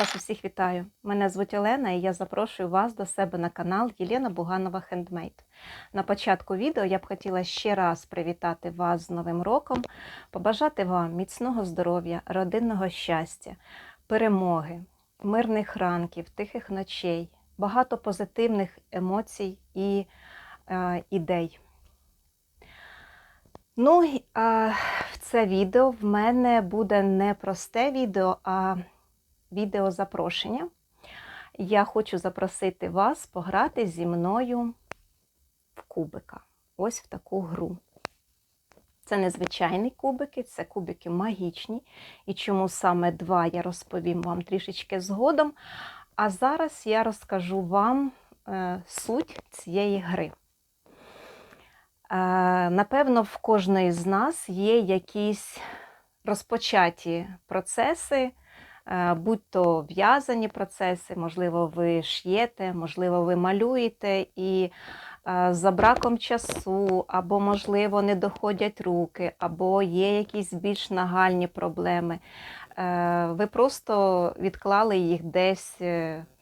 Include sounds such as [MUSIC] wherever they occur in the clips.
Вас усіх вітаю. Мене звуть Олена і я запрошую вас до себе на канал Єлена Буганова Хендмейд. На початку відео я б хотіла ще раз привітати вас з Новим роком, побажати вам міцного здоров'я, родинного щастя, перемоги, мирних ранків, тихих ночей, багато позитивних емоцій і е, ідей. Ну, а, в це відео в мене буде не просте відео, а відео запрошення. Я хочу запросити вас пограти зі мною в кубика. Ось в таку гру. Це незвичайні кубики, це кубики магічні. І чому саме два я розповім вам трішечки згодом. А зараз я розкажу вам е, суть цієї гри. Е, Напевно, в кожної з нас є якісь розпочаті процеси, е, будь то в'язані процеси, можливо, ви ш'єте, можливо, ви малюєте, і е, за браком часу, або, можливо, не доходять руки, або є якісь більш нагальні проблеми. Е, Ви просто відклали їх десь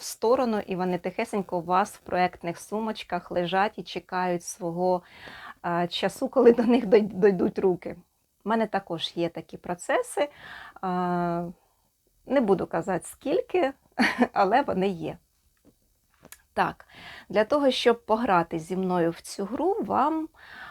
в сторону, і вони тихесенько у вас в проектних сумочках лежать і чекають свого е, часу, коли до них дойдуть руки. У мене також є такі процеси. Е, Не буду казати скільки, [LAUGHS] але вони є. Так, для того, щоб пограти зі мною в цю гру, вам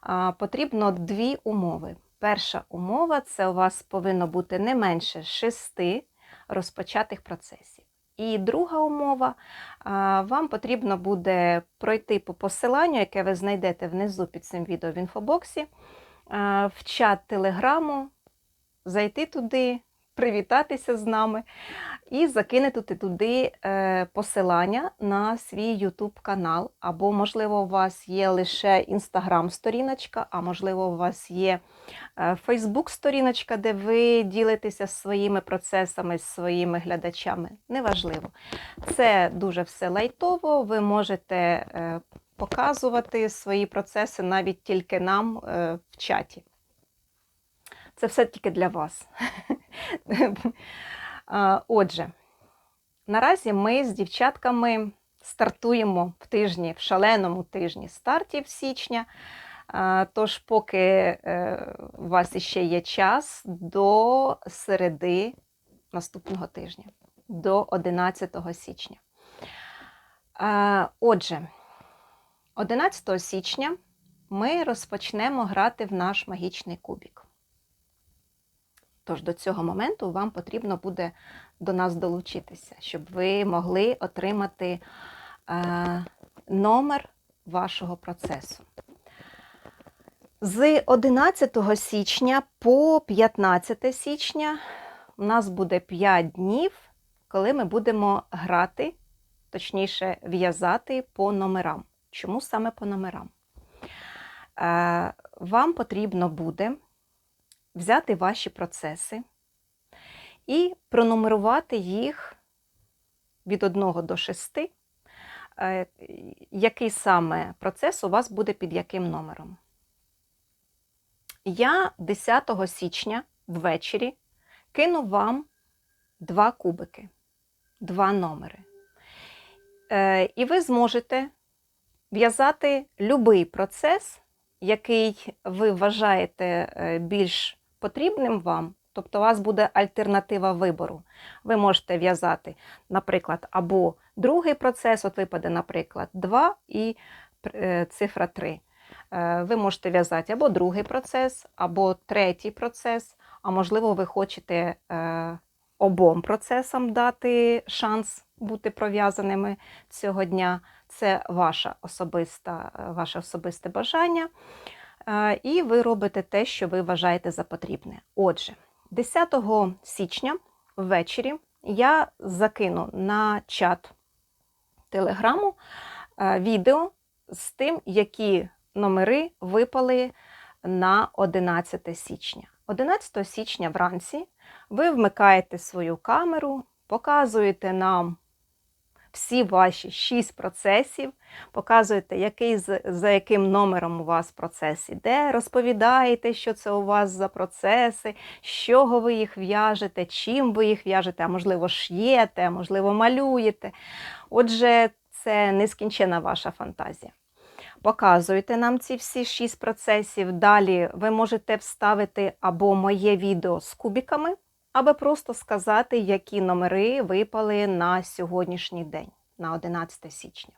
а, потрібно дві умови. Перша умова це у вас повинно бути не менше шести розпочатих процесів. І друга умова, а, вам потрібно буде пройти по посиланню, яке ви знайдете внизу під цим відео в інфобоксі, а, в чат телеграму, зайти туди, привітатися з нами і закинути туди е, посилання на свій YouTube канал. Або, можливо, у вас є лише Instagram-сторіночка, а можливо, у вас є е, Facebook-сторіночка, де ви ділитеся своїми процесами своїми глядачами. Неважливо. Це дуже все лайтово. Ви можете е, показувати свої процеси навіть тільки нам в чаті. Це все тільки для вас. [LAUGHS] Отже, наразі ми з дівчатками стартуємо в тижні, в шаленому тижні стартів січня. Тож, поки е, у вас іще є час до середи наступного тижня, до 11 січня. Отже, 11 січня ми розпочнемо грати в наш магічний кубік. Тож до цього моменту вам потрібно буде до нас долучитися, щоб ви могли отримати е, номер вашого процесу. З 11 січня по 15 січня у нас буде 5 днів, коли ми будемо грати, точніше, в'язати по номерам. Чому саме по номерам? Е, вам потрібно буде взяти ваші процеси і пронумерувати їх від 1 до 6, е, який саме процес у вас буде під яким номером. Я 10 січня ввечері кину вам два кубики, два номери. Е, І ви зможете в'язати будь-який процес, який ви вважаєте е, більш потрібним вам, тобто у вас буде альтернатива вибору. Ви можете в'язати, наприклад, або другий процес, от випаде, наприклад, 2 і е, цифра 3. Е, Ви можете в'язати або другий процес, або третій процес, а можливо, ви хочете е, обом процесам дати шанс бути пров'язаними цього дня. Це ваша особиста, ваше особисте бажання. І ви робите те, що ви вважаєте за потрібне. Отже, 10 січня ввечері я закину на чат телеграму відео з тим, які номери випали на 11 січня. 11 січня вранці ви вмикаєте свою камеру, показуєте нам всі ваші шість процесів, показуєте, який, за яким номером у вас процес іде, розповідаєте, що це у вас за процеси, з чого ви їх в'яжете, чим ви їх в'яжете, а можливо, ш'єте, а можливо, малюєте. Отже, це нескінчена ваша фантазія. Показуєте нам ці всі шість процесів. Далі ви можете вставити або моє відео з кубиками, або просто сказати, які номери випали на сьогоднішній день, на 11 січня.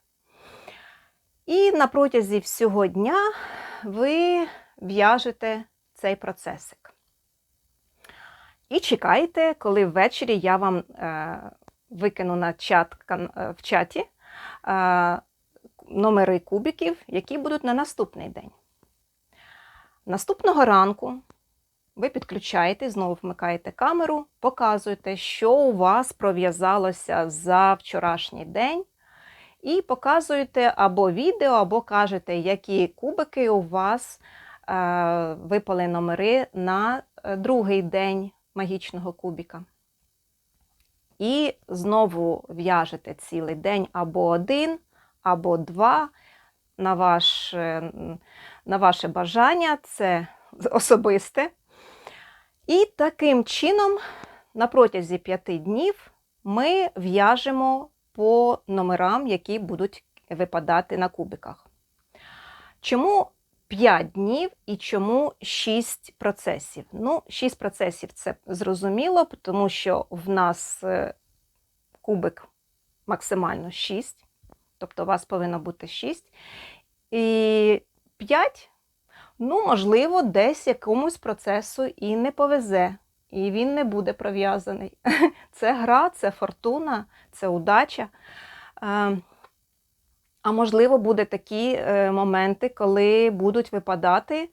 І на протязі всього дня ви в'яжете цей процесик. І чекайте, коли ввечері я вам е, викину на чат, е, в чаті е, номери кубиків, які будуть на наступний день. Наступного ранку ви підключаєте, знову вмикаєте камеру, показуєте, що у вас пров'язалося за вчорашній день. І показуєте або відео, або кажете, які кубики у вас е, випали номери на е, другий день магічного кубіка. І знову в'яжете цілий день або один, або два на, ваш, е, на ваше бажання, це [LAUGHS] особисте. І таким чином, на протязі п'яти днів, ми в'яжемо по номерам, які будуть випадати на кубиках. Чому 5 днів і чому 6 процесів? Ну, 6 процесів це зрозуміло, тому що в нас е, кубик максимально 6, тобто у вас повинно бути 6. І 5, ну, можливо, десь якомусь процесу і не повезе, і він не буде пров'язаний. [LAUGHS] Це гра, це фортуна, це удача. Е, А можливо, буде такі е, моменти, коли будуть випадати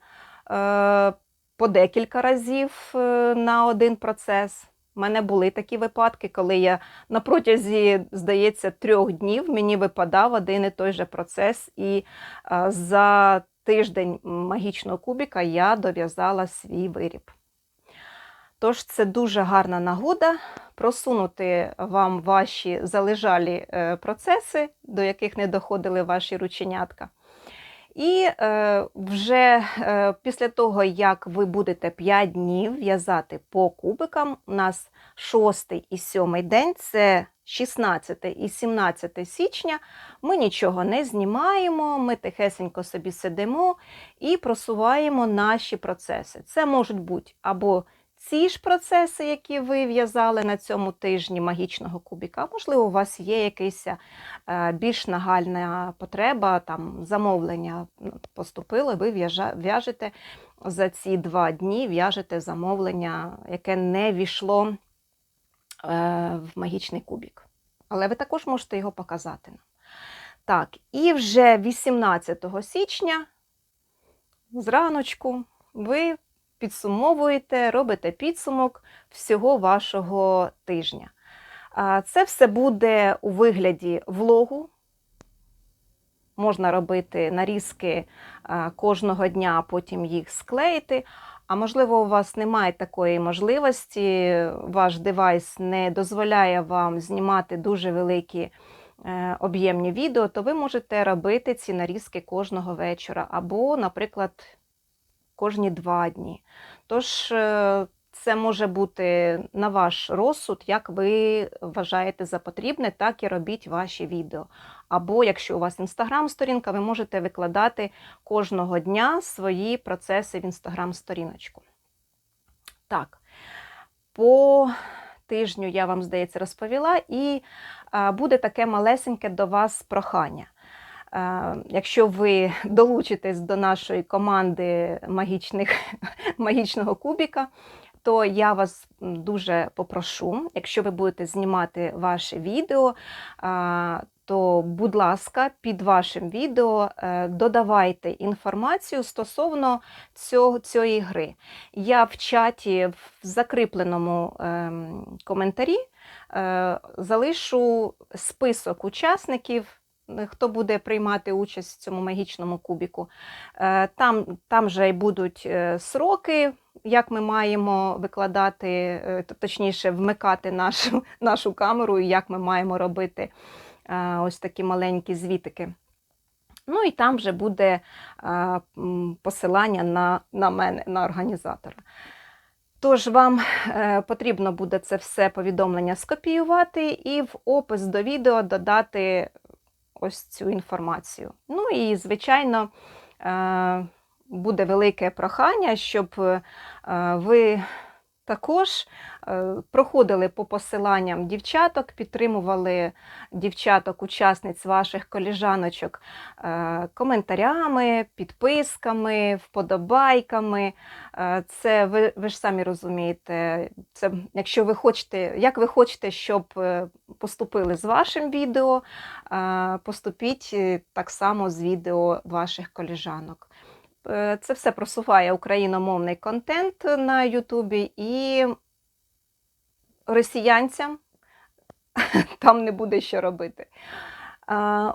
е, по декілька разів на один процес. У мене були такі випадки, коли я на протязі, здається, трьох днів мені випадав один і той же процес, і за тиждень магічного кубіка я дов'язала свій виріб. Тож це дуже гарна нагода просунути вам ваші залежалі е, процеси, до яких не доходили ваші рученятка. І е, вже е, після того, як ви будете 5 днів в'язати по кубикам, у нас 6 і 7 день це 16 і 17 січня. Ми нічого не знімаємо, ми тихесенько собі сидимо і просуваємо наші процеси. Це можуть бути або ці ж процеси, які ви в'язали на цьому тижні магічного кубіка, можливо, у вас є якась е, більш нагальна потреба, там замовлення ну, поступило, ви в'яжете за ці два дні, в'яжете замовлення, яке не війшло в магічний кубік. Але ви також можете його показати нам. Так, і вже 18 січня зраночку ви підсумовуєте, робите підсумок всього вашого тижня. Це все буде у вигляді влогу. Можна робити нарізки кожного дня, а потім їх склеїти. А можливо, у вас немає такої можливості, ваш девайс не дозволяє вам знімати дуже великі е, об'ємні відео, то ви можете робити ці нарізки кожного вечора або, наприклад, кожні два дні. Тож е, це може бути на ваш розсуд, як ви вважаєте за потрібне, так і робіть ваші відео. Або якщо у вас інстаграм-сторінка, ви можете викладати кожного дня свої процеси в інстаграм-сторіночку. Так, по тижню я вам, здається, розповіла, і буде таке малесеньке до вас прохання. Якщо ви долучитесь до нашої команди магічних, [LAUGHS] магічного кубіка, то я вас дуже попрошу, якщо ви будете знімати ваше відео, то, будь ласка, під вашим відео е, додавайте інформацію стосовно цього, цієї гри. Я в чаті в закріпленому ем, коментарі е, залишу список учасників хто буде приймати участь в цьому магічному кубіку. Е, Там, там же й будуть е, сроки, як ми маємо викладати, е, точніше, вмикати нашу, [LAUGHS] нашу камеру, і як ми маємо робити ось такі маленькі звітики. Ну і там вже буде посилання на, на мене, на організатора. Тож вам потрібно буде це все повідомлення скопіювати і в опис до відео додати ось цю інформацію. Ну і, звичайно, е, буде велике прохання, щоб е, ви також е, проходили по посиланням дівчаток, підтримували дівчаток-учасниць ваших коліжаночок е, коментарями, підписками, вподобайками. Е, Це ви, ви ж самі розумієте, це якщо ви хочете, як ви хочете, щоб поступили з вашим відео, поступіть так само з відео ваших коліжанок. Е, Це все просуває україномовний контент на Ютубі і росіянцям [LAUGHS] там не буде що робити.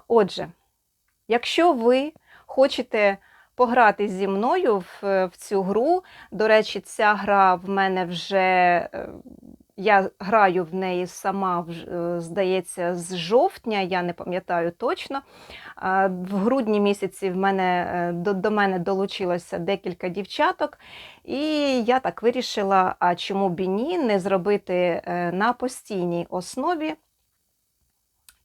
Отже, якщо ви хочете пограти зі мною в, в цю гру, до речі, ця гра в мене вже. Я граю в неї сама, е, здається, з жовтня, я не пам'ятаю точно. В грудні місяці в мене, е, до, до мене долучилося декілька дівчаток, і я так вирішила, а чому б і ні, не зробити е, на постійній основі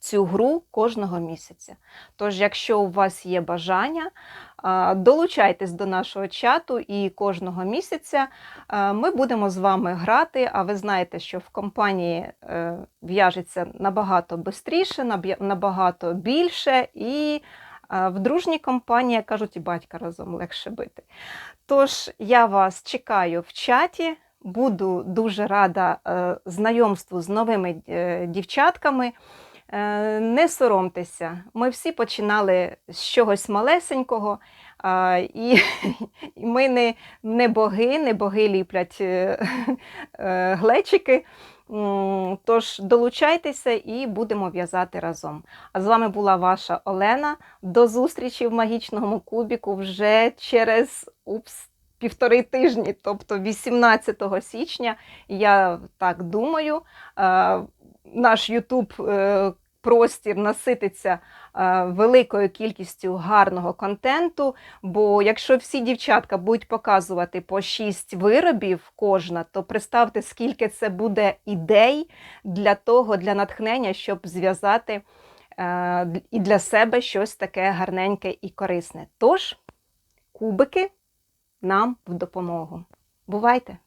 цю гру кожного місяця. Тож, якщо у вас є бажання, долучайтесь до нашого чату і кожного місяця ми будемо з вами грати. А ви знаєте, що в компанії е, в'яжеться набагато швидше, набагато більше, і в дружній компанії, кажуть, і батька разом легше бити. Тож я вас чекаю в чаті. Буду дуже рада е, знайомству з новими е, дівчатками. Е, Не соромтеся, ми всі починали з чогось малесенького, [LAUGHS] і, ми не, не боги, не боги ліплять е, е, глечики. Тож долучайтеся і будемо в'язати разом. А з вами була ваша Олена. До зустрічі в магічному кубіку вже через упс, півтори тижні, тобто 18 січня. Я так думаю. Наш YouTube простір насититься е, великою кількістю гарного контенту. Бо якщо всі дівчатка будуть показувати по 6 виробів кожна, то представте, скільки це буде ідей для того, для натхнення, щоб зв'язати е, і для себе щось таке гарненьке і корисне. Тож, кубики нам в допомогу. Бувайте!